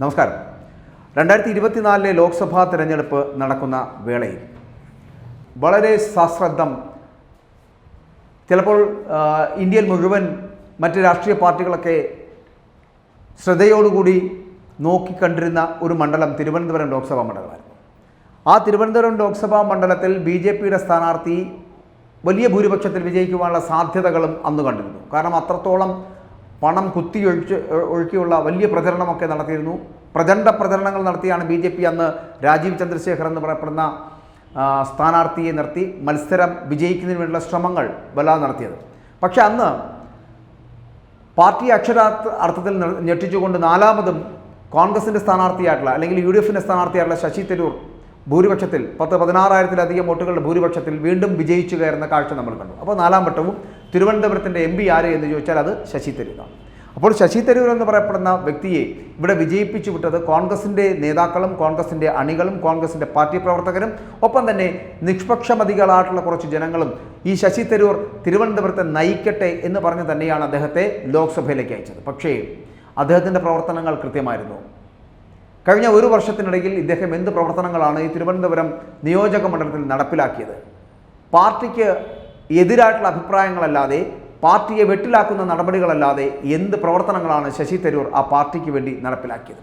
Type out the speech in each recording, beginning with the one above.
നമസ്കാരം. രണ്ടായിരത്തി ഇരുപത്തിനാലിലെ ലോക്സഭാ തെരഞ്ഞെടുപ്പ് നടക്കുന്ന വേളയിൽ വളരെ സശ്രദ്ധം ചിലപ്പോൾ ഇന്ത്യയിൽ മുഴുവൻ മറ്റ് രാഷ്ട്രീയ പാർട്ടികളൊക്കെ ശ്രദ്ധയോടുകൂടി നോക്കിക്കണ്ടിരുന്ന ഒരു മണ്ഡലം തിരുവനന്തപുരം ലോക്സഭാ മണ്ഡലമായിരുന്നു. ആ തിരുവനന്തപുരം ലോക്സഭാ മണ്ഡലത്തിൽ ബി ജെ പിയുടെ സ്ഥാനാർത്ഥി വലിയ ഭൂരിപക്ഷത്തിൽ വിജയിക്കുവാനുള്ള സാധ്യതകളും അന്ന് കണ്ടിരുന്നു. കാരണം അത്രത്തോളം പണം കുത്തി ഒഴിച്ച് ഒഴുക്കിയുള്ള വലിയ പ്രചരണമൊക്കെ നടത്തിയിരുന്നു. പ്രചണ്ഡ പ്രചരണങ്ങൾ നടത്തിയാണ് ബി ജെ പി അന്ന് രാജീവ് ചന്ദ്രശേഖർ എന്ന് പറയപ്പെടുന്ന സ്ഥാനാർത്ഥിയെ നിർത്തി മത്സരം വിജയിക്കുന്നതിന് വേണ്ടിയുള്ള ശ്രമങ്ങൾ വല്ലാതെ നടത്തിയത്. പക്ഷെ അന്ന് പാർട്ടി അക്ഷരാർത്ഥ അർത്ഥത്തിൽ ഞെട്ടിച്ചുകൊണ്ട് നാലാമതും കോൺഗ്രസിന്റെ സ്ഥാനാർത്ഥിയായിട്ടുള്ള അല്ലെങ്കിൽ യു ഡി എഫിന്റെ സ്ഥാനാർത്ഥിയായിട്ടുള്ള ശശി തരൂർ ഭൂരിപക്ഷത്തിൽ പത്ത് പതിനാറായിരത്തിലധികം വോട്ടുകളുടെ ഭൂരിപക്ഷത്തിൽ വീണ്ടും വിജയിച്ചു കയറുന്ന കാഴ്ച നമ്മൾ കണ്ടു. അപ്പോൾ നാലാം വട്ടവും തിരുവനന്തപുരത്തിന്റെ എം പി ആര് എന്ന് ചോദിച്ചാൽ അത് ശശി തരൂരാണ്. അപ്പോൾ ശശി തരൂർ എന്ന് പറയപ്പെടുന്ന വ്യക്തിയെ ഇവിടെ വിജയിപ്പിച്ചു വിട്ടത് കോൺഗ്രസിന്റെ നേതാക്കളും കോൺഗ്രസിന്റെ അണികളും കോൺഗ്രസിന്റെ പാർട്ടി പ്രവർത്തകരും ഒപ്പം തന്നെ നിഷ്പക്ഷമതികളായിട്ടുള്ള കുറച്ച് ജനങ്ങളും ഈ ശശി തരൂർ തിരുവനന്തപുരത്തെ നയിക്കട്ടെ എന്ന് പറഞ്ഞ് തന്നെയാണ് അദ്ദേഹത്തെ ലോക്സഭയിലേക്ക് അയച്ചത്. പക്ഷേ അദ്ദേഹത്തിന്റെ പ്രവർത്തനങ്ങൾ കൃത്യമായിരുന്നു. കഴിഞ്ഞ ഒരു വർഷത്തിനിടയിൽ ഇദ്ദേഹം എന്ത് പ്രവർത്തനങ്ങളാണ് ഈ തിരുവനന്തപുരം നിയോജക മണ്ഡലത്തിൽ നടപ്പിലാക്കിയത്? പാർട്ടിക്ക് എതിരായിട്ടുള്ള അഭിപ്രായങ്ങളല്ലാതെ പാർട്ടിയെ വെട്ടിലാക്കുന്ന നടപടികളല്ലാതെ എന്ത് പ്രവർത്തനങ്ങളാണ് ശശി തരൂർ ആ പാർട്ടിക്ക് വേണ്ടി നടപ്പിലാക്കിയത്?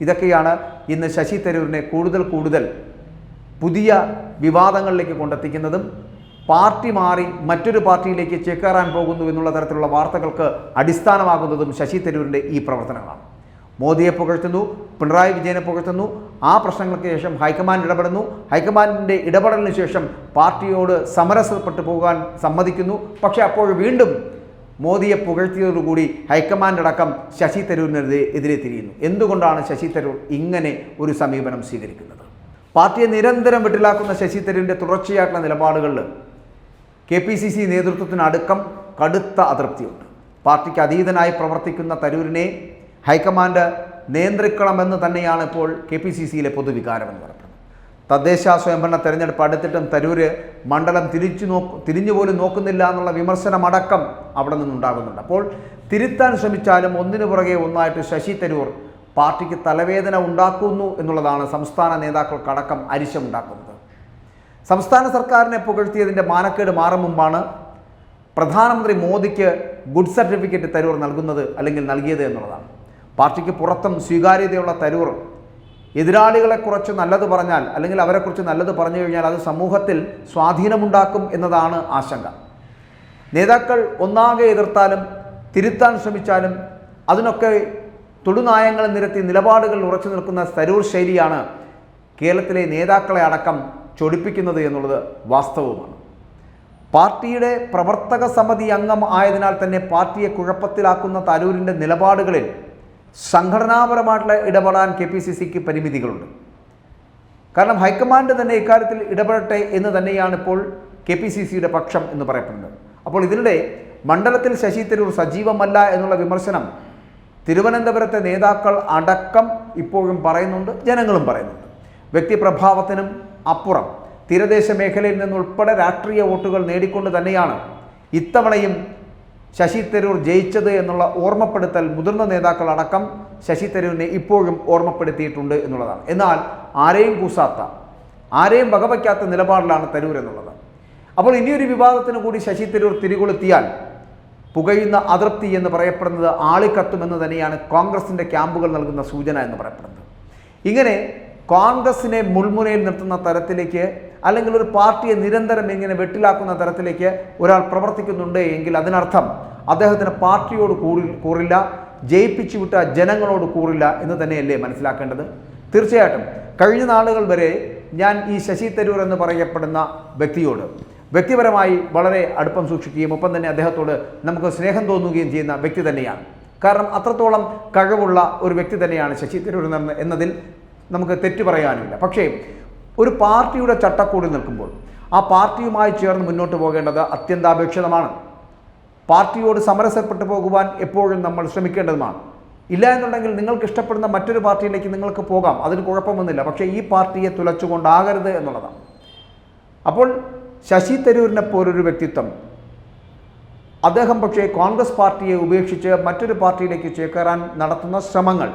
ഇതൊക്കെയാണ് ഇന്ന് ശശി തരൂരിനെ കൂടുതൽ കൂടുതൽ പുതിയ വിവാദങ്ങളിലേക്ക് കൊണ്ടെത്തിക്കുന്നതും പാർട്ടി മാറി മറ്റൊരു പാർട്ടിയിലേക്ക് ചേക്കേറാൻ പോകുന്നു എന്നുള്ള തരത്തിലുള്ള വാർത്തകൾക്ക് അടിസ്ഥാനമാകുന്നതും ശശി തരൂരിന്റെ ഈ പ്രവർത്തനങ്ങളാണ്. മോദിയെ പുകഴ്ത്തുന്നു പിണറായി വിജയനെ പുകഴ്ത്തുന്നു. ആ പ്രശ്നങ്ങൾക്ക് ശേഷം ഹൈക്കമാൻഡ് ഇടപെടുന്നു. ഹൈക്കമാൻഡിന്റെ ഇടപെടലിന് ശേഷം പാർട്ടിയോട് സമരസപ്പെട്ടു പോകാൻ സമ്മതിക്കുന്നു. പക്ഷേ അപ്പോൾ വീണ്ടും മോദിയെ പുകഴ്ത്തിയതോടുകൂടി ഹൈക്കമാൻഡ് അടക്കം ശശി തരൂരിനെതിരെ എതിരെ തിരിയുന്നു. എന്തുകൊണ്ടാണ് ശശി തരൂർ ഇങ്ങനെ ഒരു സമീപനം സ്വീകരിക്കുന്നത്? പാർട്ടിയെ നിരന്തരം വിട്ടിലാക്കുന്ന ശശി തരൂരിന്റെ തുടർച്ചയായിട്ടുള്ള നിലപാടുകളിൽ കെ പി സി സി നേതൃത്വത്തിനടുക്കം കടുത്ത അതൃപ്തിയുണ്ട്. പാർട്ടിക്ക് അതീതനായി പ്രവർത്തിക്കുന്ന തരൂരിനെ ഹൈക്കമാൻഡ് നിയന്ത്രിക്കണമെന്ന് തന്നെയാണ് ഇപ്പോൾ കെ പി സി സിയിലെ പൊതുവികാരമെന്ന് പറയുന്നത് തദ്ദേശ സ്വയംഭരണ തെരഞ്ഞെടുപ്പ് അടുത്തിട്ടും തരൂര് മണ്ഡലം തിരിച്ചു നോക്ക് തിരിഞ്ഞു പോലും നോക്കുന്നില്ല എന്നുള്ള വിമർശനമടക്കം അവിടെ നിന്നുണ്ടാകുന്നുണ്ട്. അപ്പോൾ തിരുത്താൻ ശ്രമിച്ചാലും ഒന്നിനു പുറകെ ഒന്നായിട്ട് ശശി തരൂർ പാർട്ടിക്ക് തലവേദന ഉണ്ടാക്കുന്നു എന്നുള്ളതാണ് സംസ്ഥാന നേതാക്കൾക്കടക്കം അരിശമുണ്ടാക്കുന്നത്. സംസ്ഥാന സർക്കാരിനെ പുകഴ്ത്തിയതിന്റെ മാനക്കേട് മാറും മുമ്പാണ് പ്രധാനമന്ത്രി മോദിക്ക് ഗുഡ് സർട്ടിഫിക്കറ്റ് തരൂർ നൽകുന്നത് അല്ലെങ്കിൽ നൽകിയത് എന്നുള്ളതാണ്. പാർട്ടിക്ക് പുറത്തും സ്വീകാര്യതയുള്ള തരൂർ എതിരാളികളെക്കുറിച്ച് നല്ലത് പറഞ്ഞാൽ അല്ലെങ്കിൽ അവരെക്കുറിച്ച് നല്ലത് പറഞ്ഞു കഴിഞ്ഞാൽ അത് സമൂഹത്തിൽ സ്വാധീനമുണ്ടാക്കും എന്നതാണ് ആശങ്ക. നേതാക്കൾ ഒന്നാകെ എതിർത്താലും തിരുത്താൻ ശ്രമിച്ചാലും അതിനൊക്കെ തൊടുനായങ്ങൾ നിരത്തി നിലപാടുകൾ ഉറച്ചു നിൽക്കുന്ന തരൂർ ശൈലിയാണ് കേരളത്തിലെ നേതാക്കളെ അടക്കം ചൊടിപ്പിക്കുന്നത് എന്നുള്ളത് വാസ്തവമാണ് പാർട്ടിയുടെ പ്രവർത്തക സമിതി അംഗം ആയതിനാൽ തന്നെ പാർട്ടിയെ കുഴപ്പത്തിലാക്കുന്ന തരൂരിന്റെ നിലപാടുകളിൽ സംഘടനാപരമായിട്ടുള്ള ഇടപെടാൻ കെ പി സി സിക്ക് പരിമിതികളുണ്ട്. കാരണം ഹൈക്കമാൻഡ് തന്നെ ഇക്കാര്യത്തിൽ ഇടപെടട്ടെ എന്ന് തന്നെയാണ് ഇപ്പോൾ കെ പി സി സിയുടെ പക്ഷം എന്ന് പറയപ്പെടുന്നത്. അപ്പോൾ ഇതിനിടെ മണ്ഡലത്തിൽ ശശി തരൂർ സജീവമല്ല എന്നുള്ള വിമർശനം തിരുവനന്തപുരത്തെ നേതാക്കൾ അടക്കം ഇപ്പോഴും പറയുന്നുണ്ട് ജനങ്ങളും പറയുന്നുണ്ട്. വ്യക്തിപ്രഭാവത്തിനും അപ്പുറം തീരദേശ മേഖലയിൽ നിന്നുൾപ്പെടെ രാഷ്ട്രീയ വോട്ടുകൾ നേടിക്കൊണ്ട് തന്നെയാണ് ഇത്തവണയും ശശി തരൂർ ജയിച്ചത് എന്നുള്ള ഓർമ്മപ്പെടുത്തൽ മുതിർന്ന നേതാക്കളടക്കം ശശി തരൂരിനെ ഇപ്പോഴും ഓർമ്മപ്പെടുത്തിയിട്ടുണ്ട് എന്നുള്ളതാണ്. എന്നാൽ ആരെയും കൂസാത്ത ആരെയും വകവയ്ക്കാത്ത നിലപാടിലാണ് തരൂർ എന്നുള്ളത്. അപ്പോൾ ഇനിയൊരു വിവാദത്തിന് കൂടി ശശി തരൂർ തിരികൊളുത്തിയാൽ പുകയുന്ന അതൃപ്തി എന്ന് പറയപ്പെടുന്നത് ആളിക്കത്തുമെന്ന് തന്നെയാണ് കോൺഗ്രസിന്റെ ക്യാമ്പുകൾ നൽകുന്ന സൂചന എന്ന് പറയപ്പെടുന്നത്. ഇങ്ങനെ കോൺഗ്രസിനെ മുൾമുനയിൽ നിർത്തുന്ന തരത്തിലേക്ക് അല്ലെങ്കിൽ ഒരു പാർട്ടിയെ നിരന്തരം ഇങ്ങനെ വെട്ടിലാക്കുന്ന തരത്തിലേക്ക് ഒരാൾ പ്രവർത്തിക്കുന്നുണ്ട് എങ്കിൽ അതിനർത്ഥം അദ്ദേഹത്തിന് പാർട്ടിയോട് കൂറി കൂറില്ല ജയിപ്പിച്ചു വിട്ട ജനങ്ങളോട് കൂറില്ല എന്ന് തന്നെയല്ലേ മനസ്സിലാക്കേണ്ടത്? തീർച്ചയായിട്ടും. കഴിഞ്ഞ നാളുകൾ വരെ ഞാൻ ഈ ശശി തരൂർ എന്ന് പറയപ്പെടുന്ന വ്യക്തിയോട് വ്യക്തിപരമായി വളരെ അടുപ്പം സൂക്ഷിക്കുകയും ഒപ്പം തന്നെ അദ്ദേഹത്തോട് നമുക്ക് സ്നേഹം തോന്നുകയും ചെയ്യുന്ന വ്യക്തി തന്നെയാണ്. കാരണം അത്രത്തോളം കഴിവുള്ള ഒരു വ്യക്തി തന്നെയാണ് ശശി തരൂർ എന്നതിൽ നമുക്ക് തെറ്റു പറയാനുമില്ല. പക്ഷേ ഒരു പാർട്ടിയുടെ ചട്ടക്കൂടിൽ നിൽക്കുമ്പോൾ ആ പാർട്ടിയുമായി ചേർന്ന് മുന്നോട്ട് പോകേണ്ടത് അത്യന്താപേക്ഷിതമാണ്. പാർട്ടിയോട് സമരസപ്പെട്ടു പോകുവാൻ എപ്പോഴും നമ്മൾ ശ്രമിക്കേണ്ടതുമാണ്. ഇല്ല എന്നുണ്ടെങ്കിൽ നിങ്ങൾക്ക് ഇഷ്ടപ്പെടുന്ന മറ്റൊരു പാർട്ടിയിലേക്ക് നിങ്ങൾക്ക് പോകാം. അതിന് കുഴപ്പമൊന്നുമില്ല പക്ഷേ ഈ പാർട്ടിയെ തുലച്ചുകൊണ്ടാകരുത് എന്നുള്ളതാണ്. അപ്പോൾ ശശി തരൂരിനെ പോലൊരു വ്യക്തിത്വം അദ്ദേഹം പക്ഷേ കോൺഗ്രസ് പാർട്ടിയെ ഉപേക്ഷിച്ച് മറ്റൊരു പാർട്ടിയിലേക്ക് ചേക്കേറാൻ നടത്തുന്ന ശ്രമങ്ങൾ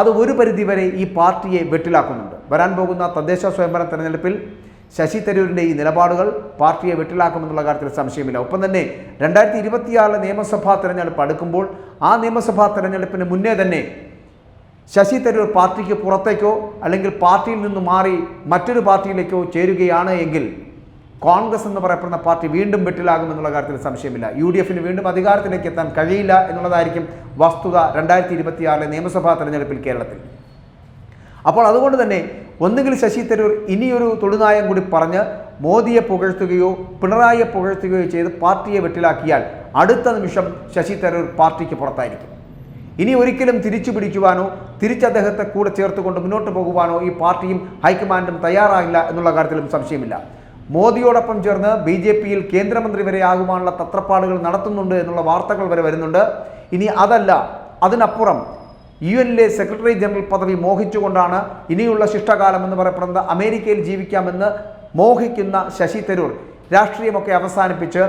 അത് ഒരു പരിധിവരെ ഈ പാർട്ടിയെ വെട്ടിലാക്കുന്നുണ്ട്. വരാൻ പോകുന്ന തദ്ദേശ സ്വയംഭരണ തെരഞ്ഞെടുപ്പിൽ ശശി തരൂരിന്റെ ഈ നിലപാടുകൾ പാർട്ടിയെ വെട്ടിലാക്കുമെന്നുള്ള കാര്യത്തിൽ സംശയമില്ല. ഒപ്പം തന്നെ രണ്ടായിരത്തി ഇരുപത്തിയാറിലെ നിയമസഭാ തെരഞ്ഞെടുപ്പ് അടുക്കുമ്പോൾ ആ നിയമസഭാ തെരഞ്ഞെടുപ്പിന് മുന്നേ തന്നെ ശശി തരൂർ പാർട്ടിക്ക് പുറത്തേക്കോ അല്ലെങ്കിൽ പാർട്ടിയിൽ നിന്ന് മാറി മറ്റൊരു പാർട്ടിയിലേക്കോ ചേരുകയാണ് എങ്കിൽ കോൺഗ്രസ് എന്ന് പറയപ്പെടുന്ന പാർട്ടി വീണ്ടും വെട്ടിലാകുമെന്നുള്ള കാര്യത്തിൽ സംശയമില്ല. യു ഡി എഫിന് വീണ്ടും അധികാരത്തിലേക്ക് എത്താൻ കഴിയില്ല എന്നുള്ളതായിരിക്കും വസ്തുത രണ്ടായിരത്തി ഇരുപത്തിയാറിലെ നിയമസഭാ തെരഞ്ഞെടുപ്പിൽ കേരളത്തിൽ. അപ്പോൾ അതുകൊണ്ട് തന്നെ ഒന്നുകിൽ ശശി തരൂർ ഇനിയൊരു തൊടുനായം കൂടി പറഞ്ഞ് മോദിയെ പുകഴ്ത്തുകയോ പിണറായിയെ പുകഴ്ത്തുകയോ ചെയ്ത് പാർട്ടിയെ വെട്ടിലാക്കിയാൽ അടുത്ത നിമിഷം ശശി തരൂർ പാർട്ടിക്ക് പുറത്തായിരിക്കും. ഇനി ഒരിക്കലും തിരിച്ചു പിടിക്കുവാനോ തിരിച്ച് അദ്ദേഹത്തെ കൂടെ ചേർത്തുകൊണ്ട് മുന്നോട്ട് പോകുവാനോ ഈ പാർട്ടിയും ഹൈക്കമാൻഡും തയ്യാറാകില്ല എന്നുള്ള കാര്യത്തിലും സംശയമില്ല. മോദിയോടൊപ്പം ചേർന്ന് ബി ജെ പിയിൽ കേന്ദ്രമന്ത്രി വരെ ആകുവാനുള്ള തത്രപ്പാടുകൾ നടത്തുന്നുണ്ട് എന്നുള്ള വാർത്തകൾ വരെ വരുന്നുണ്ട്. ഇനി അതല്ല അതിനപ്പുറം യു എനിലെ സെക്രട്ടറി ജനറൽ പദവി മോഹിച്ചുകൊണ്ടാണ് ഇനിയുള്ള ശിഷ്ടകാലം എന്ന് പറയപ്പെടുന്നത് അമേരിക്കയിൽ ജീവിക്കാമെന്ന് മോഹിക്കുന്ന ശശി തരൂർ. രാഷ്ട്രീയമൊക്കെ അവസാനിപ്പിച്ച്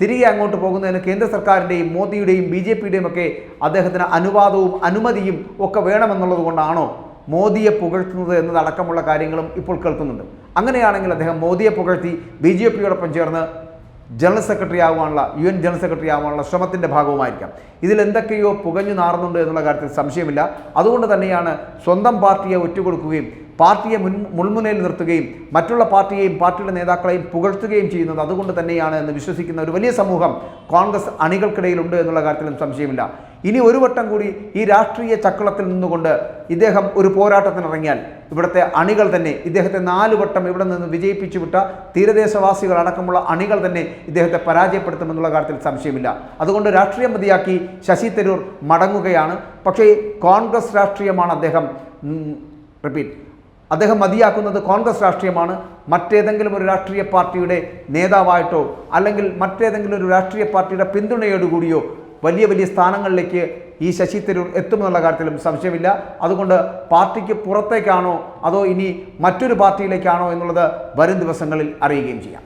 തിരികെ അങ്ങോട്ട് പോകുന്നതിന് കേന്ദ്ര സർക്കാരിന്റെയും മോദിയുടെയും ബി ജെ പിയുടെയും ഒക്കെ അദ്ദേഹത്തിന് അനുവാദവും അനുമതിയും ഒക്കെ വേണമെന്നുള്ളത് കൊണ്ടാണോ മോദിയെ പുകഴ്ത്തുന്നത് എന്നതടക്കമുള്ള കാര്യങ്ങളും ഇപ്പോൾ കേൾക്കുന്നുണ്ട്. അങ്ങനെയാണെങ്കിൽ അദ്ദേഹം മോദിയെ പുകഴ്ത്തി ബി ജെ പിയോടൊപ്പം ചേർന്ന് ജനറൽ സെക്രട്ടറി ആവാനുള്ള യു എൻ ജനറൽ സെക്രട്ടറി ആവാനുള്ള ശ്രമത്തിന്റെ ഭാഗവുമായിരിക്കാം. ഇതിൽ എന്തൊക്കെയോ പുകഞ്ഞു നാറുന്നുണ്ട് എന്നുള്ള കാര്യത്തിൽ സംശയമില്ല. അതുകൊണ്ട് തന്നെയാണ് സ്വന്തം പാർട്ടിയെ ഒറ്റുകൊടുക്കുകയും പാർട്ടിയെ മുൻ മുൾമുനയിൽ നിർത്തുകയും മറ്റുള്ള പാർട്ടിയെയും പാർട്ടിയുടെ നേതാക്കളെയും പുകഴ്ത്തുകയും ചെയ്യുന്നത് അതുകൊണ്ട് തന്നെയാണ് എന്ന് വിശ്വസിക്കുന്ന ഒരു വലിയ സമൂഹം കോൺഗ്രസ് അണികൾക്കിടയിലുണ്ട് എന്നുള്ള കാര്യത്തിലും സംശയമില്ല. ഇനി ഒരു വട്ടം കൂടി ഈ രാഷ്ട്രീയ ചക്രത്തിൽ നിന്നുകൊണ്ട് ഇദ്ദേഹം ഒരു പോരാട്ടത്തിനിറങ്ങിയാൽ ഇവിടുത്തെ അണികൾ തന്നെ ഇദ്ദേഹത്തെ നാല് വട്ടം ഇവിടെ നിന്ന് വിജയിപ്പിച്ചു വിട്ട തീരദേശവാസികൾ അടക്കമുള്ള അണികൾ തന്നെ ഇദ്ദേഹത്തെ പരാജയപ്പെടുത്തുമെന്നുള്ള കാര്യത്തിൽ സംശയമില്ല. അതുകൊണ്ട് രാഷ്ട്രീയം മതിയാക്കി ശശി തരൂർ മടങ്ങുകയാണ്. പക്ഷേ കോൺഗ്രസ് രാഷ്ട്രീയമാണ് അദ്ദേഹം റിപ്പീറ്റ് അദ്ദേഹം മതിയാക്കുന്നത് കോൺഗ്രസ് രാഷ്ട്രീയമാണ്. മറ്റേതെങ്കിലും ഒരു രാഷ്ട്രീയ പാർട്ടിയുടെ നേതാവായിട്ടോ അല്ലെങ്കിൽ മറ്റേതെങ്കിലും ഒരു രാഷ്ട്രീയ പാർട്ടിയുടെ പിന്തുണയോടുകൂടിയോ വലിയ വലിയ സ്ഥാനങ്ങളിലേക്ക് ഈ ശശി തരൂർ എത്തുമെന്നുള്ള കാര്യത്തിലും സംശയമില്ല. അതുകൊണ്ട് പാർട്ടിക്ക് പുറത്തേക്കാണോ അതോ ഇനി മറ്റൊരു പാർട്ടിയിലേക്കാണോ എന്നുള്ളത് വരും ദിവസങ്ങളിൽ അറിയുകയും ചെയ്യാം.